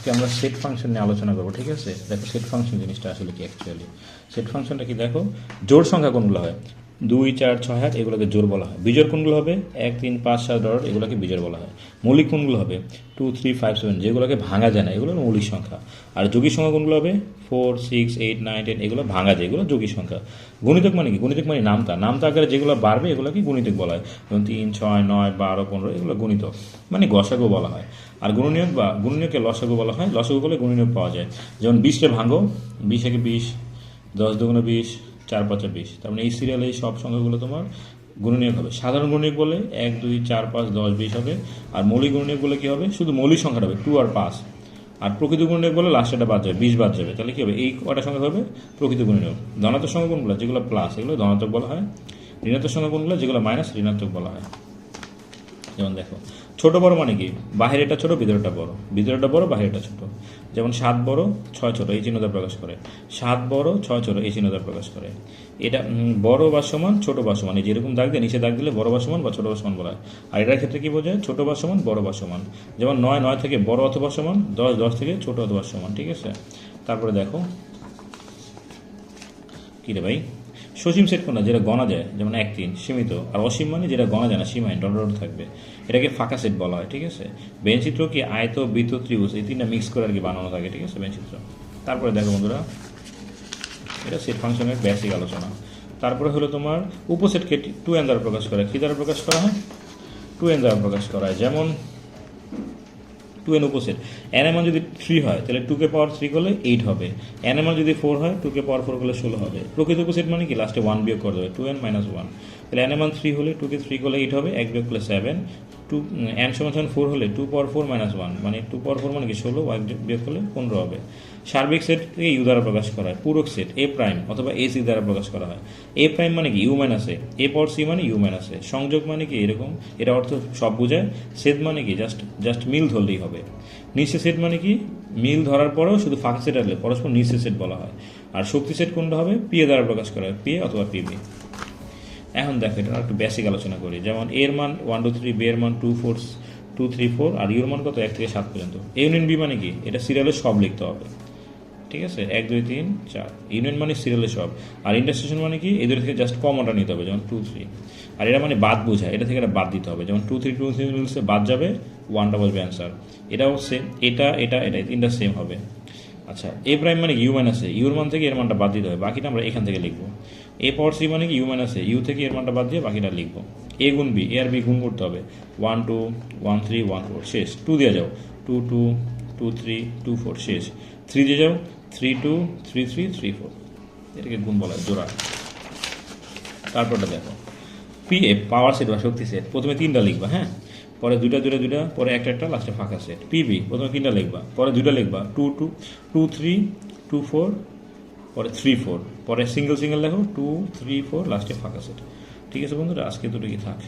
আজকে আমরা set function নিয়ে আলোচনা করব, ঠিক আছে? দেখো সেট ফাংশন জিনিসটা আসলে কি অ্যাকচুয়ালি সেট ফাংশনটা কি দেখো? জোর সংখ্যা কোনগুলো হয়? দুই, চার, ছয় আট এগুলোকে জোর বলা হয়। বিজোর কোনগুলো হবে? এক, তিন, পাঁচ, সাত ডট এগুলোকে বিজোর বলা হয়। মৌলিক কোনগুলো হবে? টু থ্রি ফাইভ সেভেন যেগুলোকে ভাঙা যায় না, এগুলো মৌলিক সংখ্যা। আর যোগী সংখ্যা কোনগুলো হবে? Four six eight nine ten এগুলো ভাঙা যায়, এগুলো যোগী সংখ্যা। গণিতক মানে কি? গণিতক মানে নামতা। নামতা আকারে যেগুলো বাড়বে, এগুলোকে গণিতক বলা হয়। যেমন তিন, ছয়, নয়, বারো, পনেরো, এগুলো গণিতক। মানে গসাগু বলা হয়। আর গুণনীয়ক বা গুণনীয়কে লসাগু বলা হয়। লসাগু বলে গুণনীয়ক পাওয়া যায়। যেমন বিশকে ভাঙো, বিশ একে বিশ, দশ দুগুণে বিশ, চার পাঁচে বিশ। তার মানে এই সিরিয়ালে এই সব সংখ্যাগুলো তোমার গুণনীয়ক হবে। সাধারণ গুণনীয়ক বলে এক, দুই, চার, পাঁচ, দশ, বিশ হবে। আর মৌলিক গুণনীয়ক বলে কি হবে? শুধু মৌলিক সংখ্যাটা হবে, টু আর পাঁচ। আর প্রকৃত গুণনীয়ক বলে লাস্টটা বাদ যাবে, বিশ বাদ যাবে। তাহলে কী হবে? এই কটা সংখ্যা হবে প্রকৃত গুণনীয়ক। ধনাত্মক সংখ্যা কোনগুলো? যেগুলো প্লাস এগুলো ধনাত্মক বলা হয়। ঋণাত্মক সংখ্যা কোনগুলো? যেগুলো মাইনাস ঋণাত্মক বলা হয়। যেমন দেখো ছোট বড় মানে কি? বাহিরেটা ছোট ভিতরেটা বড়। ভিতরেটা বড় বাহিরেটা ছোট। যেমন সাত বড়, ছয় ছোট, এই চিহ্নটা প্রকাশ করে। সাত বড়, ছয় ছোট, এই চিহ্নটা প্রকাশ করে। এটা বড় বা সমান, ছোট বা সমান। যেরকম দাগ দিয়ে নিচে দাগ দিলে বড় বা সমান বা ছোট বা সমান বলা হয়। আর এটার ক্ষেত্রে কি বোঝায়? ছোট বা সমান, বড় বা সমান। যেমন নয় নয় থেকে বড় অথবা সমান, দশ দশ থেকে ছোট অথবা সমান, ঠিক আছে? তারপরে দেখো। কী রে ভাই? সসীম সেট কোনটা যেটা গণা যায়, যেমন এক তিন, সীমিত। আর অসীম মানে যেটা গণা যায় না সীমায় ডট ডট থাকবে। এটাকে ফাঁকা সেট বলা হয়, ঠিক আছে? বেঞ্চিত্র কি আয়ত বৃত্ত ত্রিভুজ, এই তিনটা মিক্স করে আর কি বানানো থাকে, ঠিক আছে বেঞ্চিত্র তারপরে দেখো বন্ধুরা, এটা সেট ফাংশনের বেসিক আলোচনা। তারপরে হলো তোমার উপসেটকে টু এন দ্বারা প্রকাশ করা কী দ্বারা প্রকাশ করা হয়? টু এন দ্বারা প্রকাশ করা হয়। যেমন টু এন অপোজিট এন এমন যদি থ্রি হয়, তাহলে টু কে পাওয়ার থ্রি করলে এইট হবে। এন এমন যদি ফোর হয় টু কে পাওয়ার ফোর করলে ষোলো হবে। প্রকৃত অপোজিট মানে কি? লাস্টে ওয়ান বিয়োগ করে দেবে টু এন মাইনাস ওয়ান তাহলে এন এমন থ্রি হলে টু কে থ্রি করলে এইট হবে, এক বিয়োগ করলে সেভেন টু এন সমান সমান ফোর হলে two power four minus one মানে টু পাওয়ার ফোর মানে কি? ষোলো ওয়ান বিয়োগ করলে পনেরো হবে। সার্বিক সেটকে ইউ দ্বারা প্রকাশ করা হয়, পূরক সেট এ প্রাইম অথবা এ সি দ্বারা প্রকাশ করা হয়। এ প্রাইম মানে কি? U minus A A power C মানে ইউ মাইনাস এ সংযোগ মানে কি? এরকম এটা অর্থ সব বোঝায়। সেট মানে কি? জাস্ট জাস্ট মিল ধরলেই হবে। নিচে সেট মানে কি? মিল ধরার পরেও শুধু ফাঁকা সেট আসলে পরস্পর নিচে সেট বলা হয়। আর শক্তি সেট কোনটা হবে? পি এ দ্বারা প্রকাশ করা হয় পি এ অথবা পিবি এখন দেখো, এটা একটু বেসিক আলোচনা করি। যেমন এর মান ওয়ান টু থ্রি বি এর মান two four two three four আর ইউর মান কত? এক থেকে সাত পর্যন্ত। ইউনিয়ন বি মানে কি? এটা সিরিয়ালে সব লিখতে হবে। ঠিক আছে? এক, দুই, তিন, চার। ইউনিয়ন মানে সিরিয়ালে সব। আর ইন্টারসেকশন মানে কি? এদের থেকে জাস্ট কমনটা নিতে হবে, যেমন টু থ্রি আর এটা মানে বাদ বোঝায় এটা থেকে এটা বাদ দিতে হবে। যেমন টু থ্রি টু থ্রি বাদ যাবে ওয়ানটা বসবে অ্যান্সার এটাও সেম এটা এটা এটা তিনটা সেম হবে। আচ্ছা এ প্রাইম মানে ইউ মাইনাস এ ইউর মান থেকে এর মানটা বাদ দিতে হবে। বাকিটা আমরা এখান থেকে লিখব। এ পাওয়ার সি মানে কি? ইউ মাইনাস এ ইউ থেকে এর মানটা বাদ দিয়ে বাকিটা লিখব। এ গুণ বি এ আর বি গুণ করতে হবে। One two one three one four শেষ। টু দিয়ে যাও। Two two two three two four শেষ। থ্রি দিয়ে যাও। Three two three three three four এটাকে গুণ বলা হয়, জোড়া। তারপরটা দেখো। পি এফ পাওয়ার সেট বা শক্তি সেট প্রথমে তিনটা লিখবা হ্যাঁ? পরে দুইটা দুইটা দুইটা, পরে একটা একটা লাস্টে ফাঁকা সেট পিবি প্রথমে তিনটা লিখবা, পরে দুটা লিখবা two two two three two four পরে থ্রি ফোর পরে সিঙ্গেল সিঙ্গেল লেখো টু থ্রি ফোর লাস্টে ফাঁকা সেট ঠিক আছে বন্ধুরা, আজকে দুটো কি থাক।